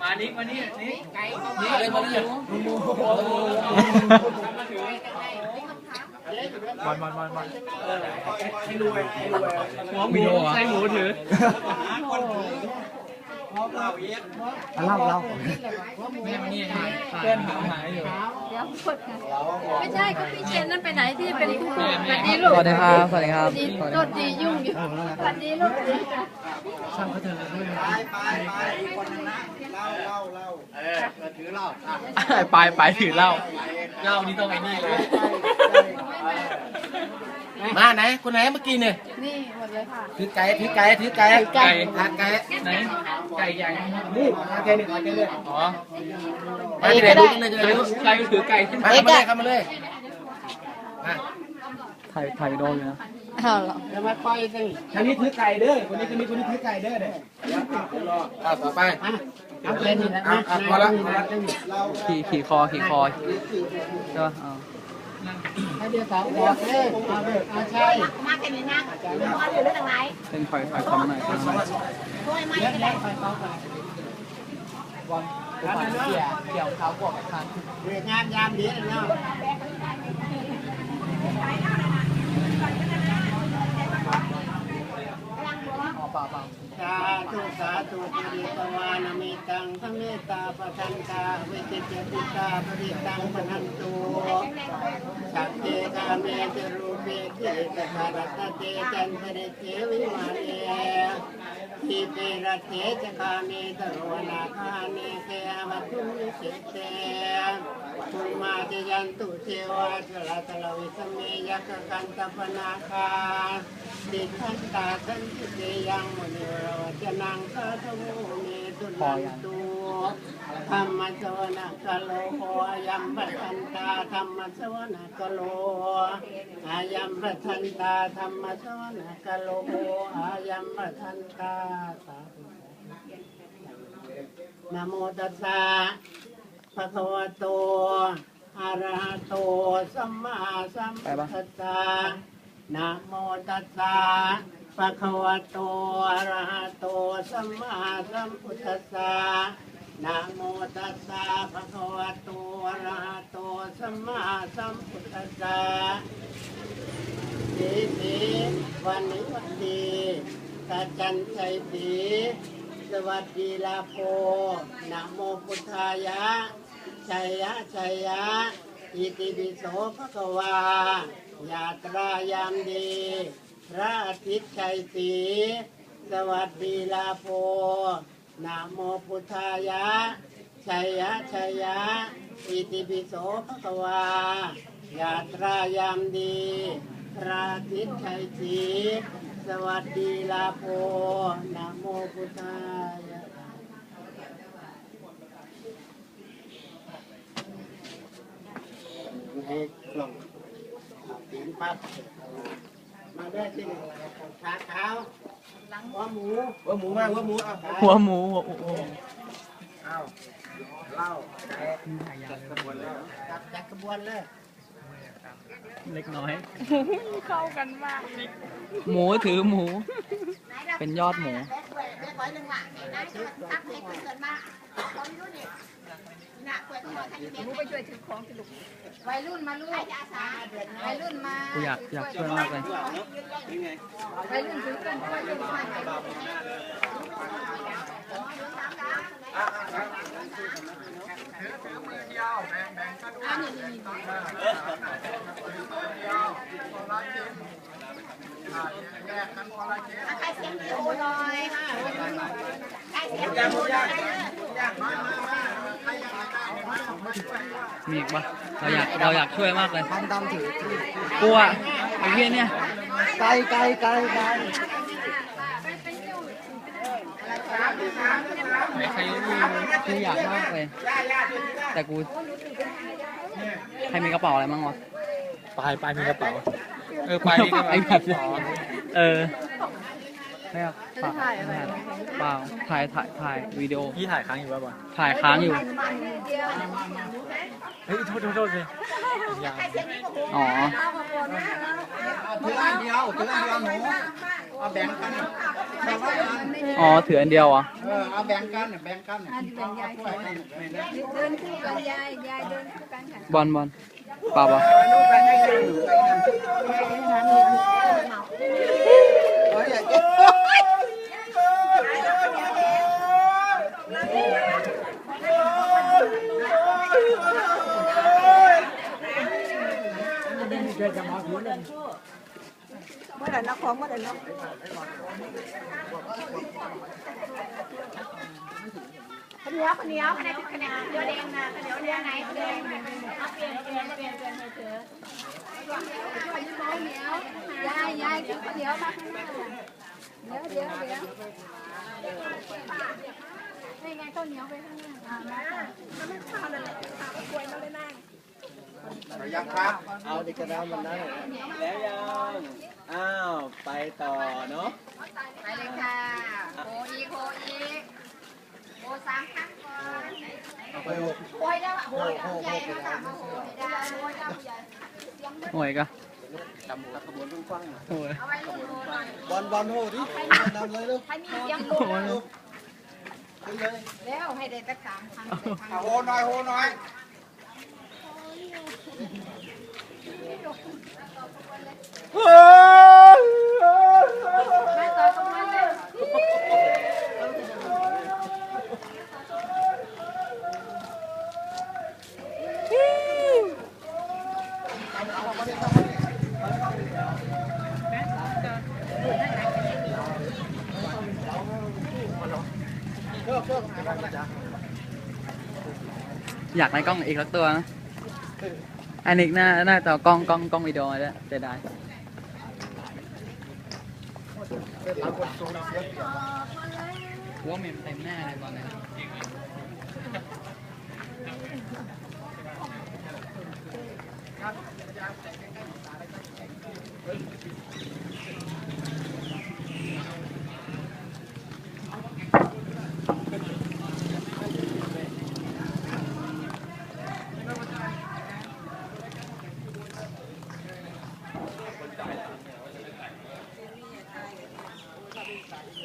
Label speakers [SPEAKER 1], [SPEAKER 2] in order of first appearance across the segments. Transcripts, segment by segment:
[SPEAKER 1] มานี่มานี่นี่
[SPEAKER 2] นี่เลยมาเลย
[SPEAKER 1] บอลบอลบอลบอล
[SPEAKER 2] ให้รวยให้รวย
[SPEAKER 1] หัวหมูใส่หมูถือ
[SPEAKER 2] เล่าเล่า
[SPEAKER 1] แม่มานี่หายเพื่อนหาหายอยู่
[SPEAKER 3] เดี๋ยวกดค่ะไม่ใช่ก็พี่เชนนั่นไปไหนที่เป็นผู้สวัสดีลูก
[SPEAKER 2] สวัสดีครับสวัสดีครับ
[SPEAKER 3] วัสดีรถดียุ่งอยู่สวัสดีลูก
[SPEAKER 1] ช่างเขาเถอะด้วย
[SPEAKER 2] ไปไปถือเล้า
[SPEAKER 1] เล้านี่ต้องไอ้นี่เลย
[SPEAKER 2] มาไหนคนไหนเมื่อกี้เนี่ย
[SPEAKER 3] นี่หมดเลยค่ะ
[SPEAKER 2] ถือไก่ถือไก่ถือไก่
[SPEAKER 1] ไก่
[SPEAKER 2] ทานไก่
[SPEAKER 1] ไหนไก่ใหญ่นะครับ
[SPEAKER 2] นี่ทานไก่นี่ทานไก่เลย
[SPEAKER 1] อ๋อ
[SPEAKER 2] มาที่ไหนดูที่ไหนจะ
[SPEAKER 1] ใคร
[SPEAKER 2] ได้รู้
[SPEAKER 1] ใครถือไก่ขึ้น
[SPEAKER 2] มา
[SPEAKER 1] มา
[SPEAKER 2] เข้ามาเลยเข้ามาเลยมา
[SPEAKER 4] ถ่ายถ่ายวิดีโออยู่นะ
[SPEAKER 3] อ้าวเหรอ
[SPEAKER 2] แล้วมาปล่อยสิทางนี้ถือไก่เด้อคนนี้คนนี้คนนี้ถือไก่เด้อเด้ออ่าต่อไปอะอะพอละพอละ
[SPEAKER 4] ขี่ขี่คอขี่คอใช่ป่ะ เดี๋ยวสาวบอ่า
[SPEAKER 5] มาแค่นี้นะว่าอยู่เรื่องไหน
[SPEAKER 4] เป็นถอยถอยคอมหน่อยคอมหน่อย
[SPEAKER 5] ช่วยไมาอยู่ไหน
[SPEAKER 2] เกี่ยวเขาบวกกับทางงานยามดีเลยเนาะสาธุสาธุปุริตวานามิตังพระเมตตาปะทันตาเวจิตติตาปริตังปะนันตุ สัพเพกาเมจรูปเปติตถารัตเตจันทริเทวิมาเนทีเปรเทจคาเมตโรนาคาเนเทวัตุมิเสเตภูมาจยันตุเทวาสละตลวิสเมยักกันตปนาคาดิทันตาทันติเตยังมุนิวรวจนังสาธุเมตุนันตุ ธรรมสวนะกะโลหอยัมปะทันตาธรรมสวนะกะโลอายัมปะทันตาธรรมสวนะกะโลหอายัมปะทันตาสาธุนะโมตัสสะภะคะวะโตอะระหะโตสัมมาสัมพุทธัสสะนะโมตัสสะภะคะวะโตอะระหะโตสัมมาสัมพุทธัสสะ นะโมตัสสะภะคะวะโตอะระหะโตสัมมาสัมพุทธัสสะสีสีวันนี้วันดีตาจันใจสีสวัสดีลาโพนะโมพุทธายะชัยยะชัยยะอิติปิโสภะคะวายาตรายามดีพระอาทิตย์ชัยศรีสวัสดีลาโพ นะโมพุทธายะ ชัยยะ ชัยยะ อิติปิโสภะคะวายาตรายามดีพระอาทิตชัยศรีสวัสดีลาโพนะโมพุทธายะให้กล่องตีนปั๊บ มาได้ที่ขาขาวหัวหมูหัวหมูมาหัวหมูเอา
[SPEAKER 4] หัวหมูหัวโอ้โห
[SPEAKER 2] เอาเล่าไก่จัดกระบวนแล้วจัดจัดกระบวนเลย
[SPEAKER 4] เล็กน้อย
[SPEAKER 3] เข้ากันมาก
[SPEAKER 4] หมูถือหมู เป็นยอดหมู
[SPEAKER 5] เด็กร้อยหนึ่งว่ะนายจะทักให้เกิดมาเขาไม่รู้นี่น่ะเปิดตัวทันที
[SPEAKER 3] หนูไปช่วยถือของสิลูก
[SPEAKER 5] วัยรุ่นมาลูกอาสา
[SPEAKER 3] วัยรุ่นมา
[SPEAKER 4] กูอยากอยากช่วยมากเลย
[SPEAKER 3] วัยรุ่นถือกันวัยรุ่นมา
[SPEAKER 5] ใครเสียงดีโอหน่อยใครเสียงดีโอหน่อย
[SPEAKER 4] มีอีกปะเราอยากเราอยากช่วยมากเลย
[SPEAKER 2] ทำตามถือ
[SPEAKER 4] กูอะไอ้เหี้ยเนี่ย
[SPEAKER 2] ไก่ไก่ไก่ไก่
[SPEAKER 4] ใครรู้กูอยากมากเลย แต่กู ใครมีกระเป๋าอะไรบ้างวะ
[SPEAKER 1] ปลายปลายมีกระเป๋า เออปลายมีกระเป๋า
[SPEAKER 4] ไอ้แบบเออไม่เอาเปล่าเปล่าถ่ายถ่ายถ่ายวิดีโอ
[SPEAKER 1] พี่ถ่ายค้างอยู่ป่ะบอล
[SPEAKER 4] ถ่ายค้างอยู่
[SPEAKER 1] เฮ้ยโทษโทษโทษเลยยัง
[SPEAKER 4] อ๋อ
[SPEAKER 2] ถืออันเดียวถืออันเดียวหนูเอาแบ่งกันแบ่งกัน
[SPEAKER 4] อ๋อถืออันเดียวอะ
[SPEAKER 2] เออเอาแบ่งกันแบ่งกันเดิ
[SPEAKER 3] นคู่กันยายยายเดินคู่กันค่ะ
[SPEAKER 4] บอลบอลเปล่าเปล่า
[SPEAKER 2] เฮ้ยอย่าเก็บ
[SPEAKER 5] ข้าวเหนียวข้าวเหนียวอันไหนคือข้าวเหนียวเดี๋ยวแดงนะข้าวเหนียวแดงไหนเหนียวแดงเอาเปลี่ยนเปลี่ยนเปลี่ยนเปลี่ยนเถอะ
[SPEAKER 3] เหนียวยายยายคือเดี๋ยวมาข้างหน้าเดี๋ยวเดี๋ยวเดี๋ยวนี่ไงข้าวเหนียวไปข้างหน้าอ่ามาค่ะ
[SPEAKER 2] ยัง ครับ เอาดิกระดาษมันนั่น
[SPEAKER 1] แล้วยัง อ้าว ไปต่อเนาะ
[SPEAKER 5] ไปเลยค่ะโคอีโคอีโคสามครั้งก่อน
[SPEAKER 2] เอาไปหก
[SPEAKER 5] โอยแล้วโอยแล้วใหญ่แล้วค่ะโอยได้โอยแล้วใหญ่
[SPEAKER 4] หวยกะ
[SPEAKER 2] จำขบวนกว้าง
[SPEAKER 4] หวย
[SPEAKER 5] เอาไว้รุ่นโอยหน่อย
[SPEAKER 2] บอลบอลโหดินำเลยลูก
[SPEAKER 5] ให้มีเสียงโอย
[SPEAKER 2] ขึ้นเลย
[SPEAKER 5] แล้วให้ได้สักสามครั้ง
[SPEAKER 2] เอาโหหน่อยโหหน่อย
[SPEAKER 5] มาต่ อย
[SPEAKER 4] อยากได้กล้องอีกสักตัวนะ อันนี้น่าน่าต่อกล้องกล้องกล้องวิดีโอแล้วจะได้ว่าเมมเต็มหน้าเลยบอลเนี่ย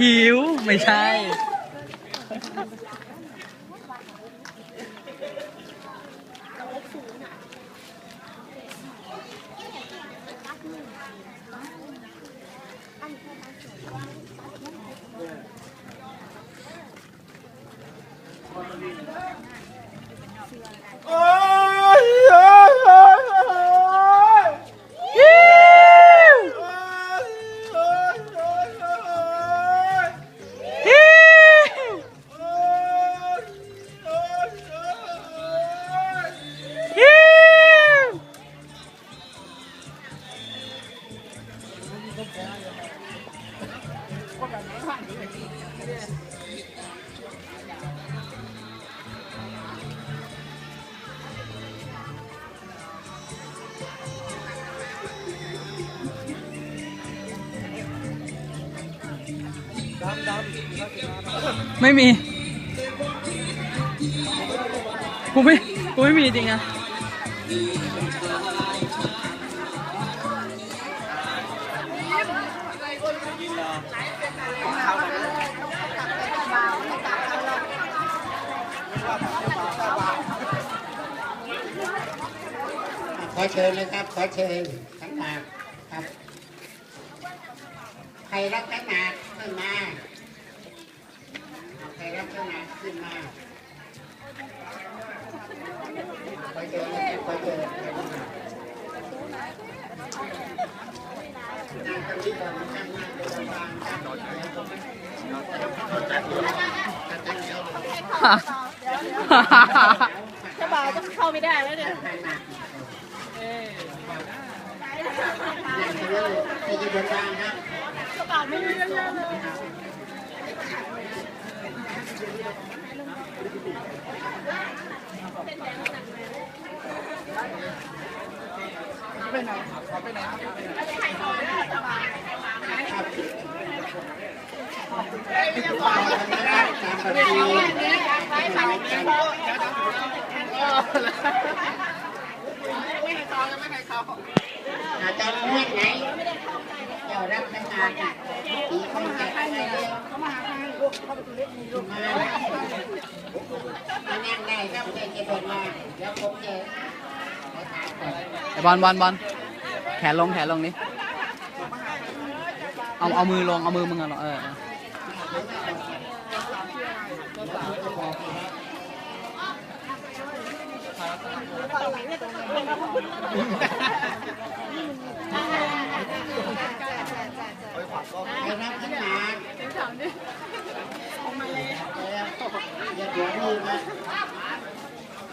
[SPEAKER 4] หิว ไม่ใช่ ไม่มี กูไม่ กูไม่มีจริงอะ
[SPEAKER 2] ขอเชิญเลยครับ ขอเชิญขันหมากครับ ใครรับขันหมากขึ้นมา ใครรับขันหมากขึ้นมา ขอเชิญเลยครับขอเชิญ
[SPEAKER 5] เจ้าบ่าวจะเข้าไม่ได้แล้วเนี่ย
[SPEAKER 2] ไปยืนบนกลางครับ
[SPEAKER 5] เจ้าบ่าวไม่มีเรื่องเลย
[SPEAKER 2] ตา มปฏิอาจารย์เมื่อไหนเจ้ารับนักานตีคนจะให้เร็วเข้ามาหาลูกเข้าประตูเล็กมีลูกมามานั่งได้ครับเด็กจะเดินมาแล้วผมจะ
[SPEAKER 4] ไอบอลบอลบอลแขนลงแขนลงนี่เอาเอามือลงเอามือมึงอะเออเออ
[SPEAKER 2] ให้รับขึ้นมาเดี๋ยวเดี๋ยวนี่นะ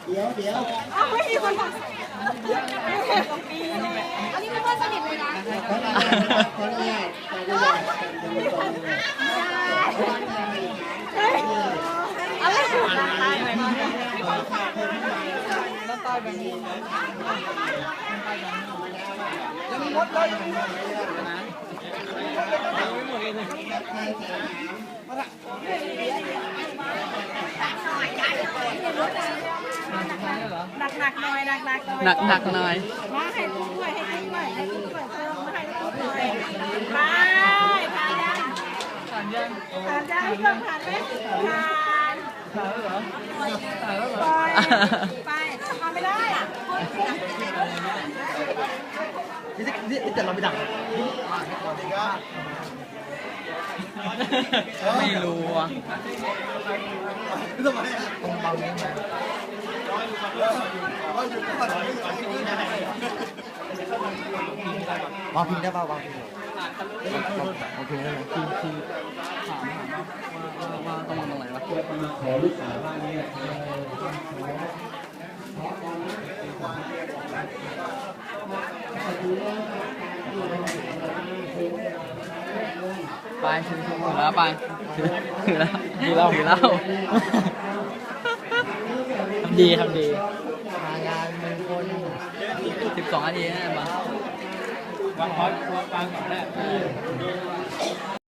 [SPEAKER 2] เดี๋ยวเดี๋ยว
[SPEAKER 3] อันนี้เป็นเพื่อนสนิทเลยนะ
[SPEAKER 2] ขอาตนะครับขออนุญาตขออนุญาตเป็นตรงๆ
[SPEAKER 3] อะไร
[SPEAKER 5] หนักหนักหน่อยหนักหนักหน่อย
[SPEAKER 4] หนักหนักหน่อย
[SPEAKER 5] มาให้กูด้วยให้กูด้วยให้กูด้วยเติมมาให้กูด้วยไปผ่านยังผ่านยังผ่านยังเริ่มผ่านไหมผ่านผ่านแล้วเหรอไปไปทำไม่ได้อะ
[SPEAKER 4] ไม่รู้อะ
[SPEAKER 1] วางพิงได้ป่าววางพิง
[SPEAKER 4] โอเคได้เลยคือคือถามถามว่าว่าว่าต้องวาตรงไหนวะ
[SPEAKER 1] ขอลูกสาวบ้านนี้
[SPEAKER 4] ไปถือถือแล้วไปถือถือแล้วถือแล้วถือแล้ว
[SPEAKER 1] ทำดีทำดี
[SPEAKER 4] สิบสองนาทีนะบอล
[SPEAKER 1] วางพอดวางก่อนได้